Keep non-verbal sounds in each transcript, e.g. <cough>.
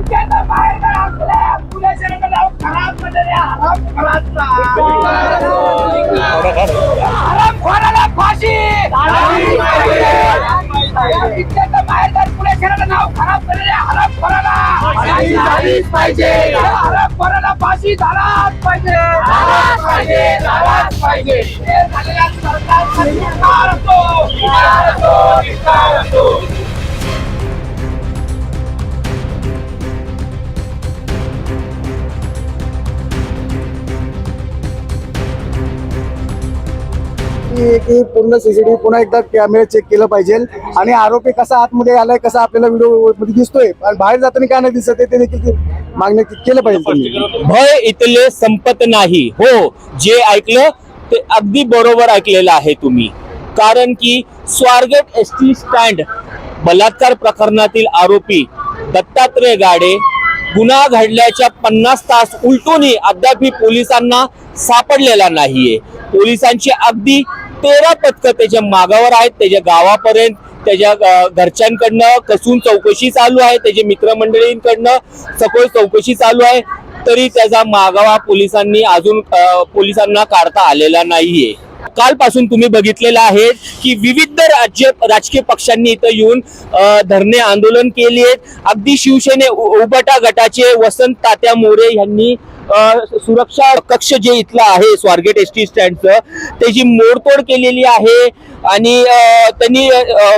इतक्यांदा फाशी पुणे शहराचं नाव खराब झालेल्या हराम झालीच पाहिजे. फाशी झालाच पाहिजे झालाच पाहिजे झालाच पाहिजे झालेल्या की की पूर्ण सीसीटीव्ही पुन्हा एकदा कॅमेरा चेक केलं पाहिजे. आणि आरोपी कसा आतमध्ये आलाय कसा आपल्याला व्हिडिओमध्ये दिसतोय आणि बाहेर जाताना काय नाही दिसत आहे ते देखील मागणी केलं पाहिजे भय इथले संपत नाही. हो जे ऐकलं ते अगदी बरोबर ऐकलेलं आहे तुम्ही. कारण की स्वारगेट एस टी स्टँड बलात्कार प्रकरणातील आरोपी दत्तात्रय गाडे गुन्हा घडल्याच्या पन्नास तास उलटूनही अद्यापही पोलिसांना सापडलेला नाहीये. पोलिसांची अगदी तेरा पथकं त्याच्या मागावर आहेत त्याच्या गावापर्यंत त्याच्या घरच्यांकडनं कसून चौकशी चालू आहे त्याच्या मित्रमंडळींकडनं सखोल चौकशी चालू आहे तरी त्याचा मागावा पोलिसांनी अजून पोलिसांना काढता आलेला नाहीये. कालपासून तुम्ही बघितलेलं आहे की विविध राज्य राजकीय पक्षांनी इथं येऊन धरणे आंदोलन केली आहेत. अगदी शिवसेने उ- उबटा गटाचे वसंत तात्या मोरे यांनी सुरक्षा कक्ष जे इथलं आहे स्वारगेट एस टी स्टँडचं त्याची मोडतोड केलेली आहे आणि त्यांनी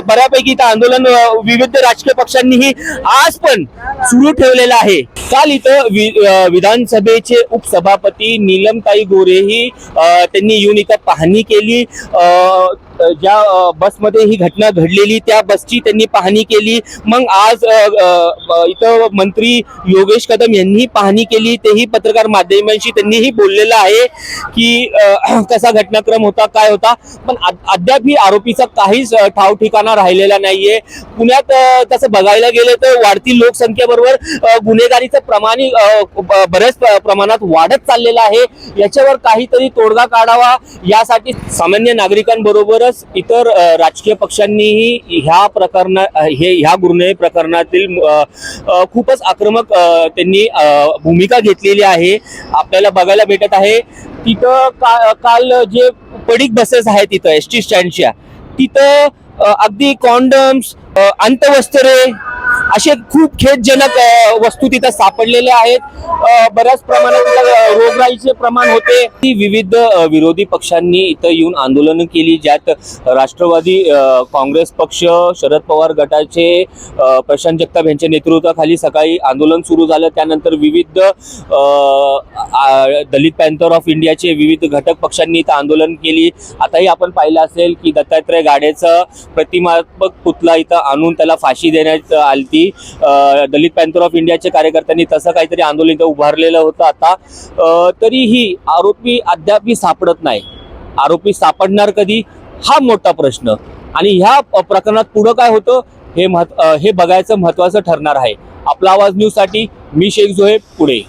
बऱ्यापैकी इथं आंदोलन विविध राजकीय पक्षांनीही आज पण सुरू ठेवलेलं आहे. काल इथं वि- विधानसभेचे उपसभापती नीलमताई गोरेही त्यांनी येऊन इथं पाहणी केली. ज्या बसमध्ये ही घटना घडलेली त्या बसची त्यांनी पाहणी केली. मग आज इथं मंत्री योगेश कदम यांनी पाहणी केली. तेही पत्रकार माध्यमांशी त्यांनीही बोललेलं आहे की <clears throat> कसा घटनाक्रम होता काय होता. पण अद्यापही अद्याप ही आरोपीचा काहीच ठाव ठिकाणा राहिलेला नाहीये. पुण्यात तसं बघायला गेलं तर वाढती लोकसंख्येबरोबर गुन्हेगारीचं प्रमाण ब- बऱ्याच प्रमाणात वाढत चाललेलं आहे. याच्यावर काहीतरी तोडगा काढावा यासाठी सामान्य नागरिकांबरोबरच इतर राजकीय पक्षांनीही ह्या प्रकरणा हे ह्या गुन्हे प्रकरणातील खूपच आक्रमक त्यांनी भूमिका घेतलेली आहे. आपल्याला बघायला भेटत आहे तिथं का काल जे पडीक बसेस आहेत तिथं एस टी स्टँडच्या तिथं अगदी कॉन्डम्स अंतवस्त्रे असे खूप खेदजनक वस्तू तिथं सापडलेल्या आहेत. बऱ्याच प्रमाणात तिथं, रोगराईचे प्रमाण होते. ती विविध विरोधी पक्षांनी इथं येऊन आंदोलन केली ज्यात राष्ट्रवादी काँग्रेस पक्ष शरद पवार गटाचे प्रशांत जगताप यांच्या नेतृत्वाखाली सकाळी आंदोलन सुरू झालं. त्यानंतर विविध दलित पॅन्थर ऑफ इंडियाचे विविध घटक पक्षांनी इथं आंदोलन केली. आताही आपण पाहिलं असेल की दत्तात्रय गाडेचं प्रतिमात्मक पुतला इथं आणून त्याला फाशी देण्यात आलती. की दलित पॅन्थर ऑफ इंडियाच्या कार्यकर्त्यांनी तसं काहीतरी आंदोलन इथं उभारलेलं होतं आता. तरीही आरोपी अद्यापही सापडत नाही. आरोपी सापडणार कधी? हा मोठा प्रश्न. आणि ह्या प्रकरणात पुढं काय होतं? हे महत् हे बघायचं महत्वाचं ठरणार आहे. आपला आवाज न्यूजसाठी मी शेख जोहे पुणे.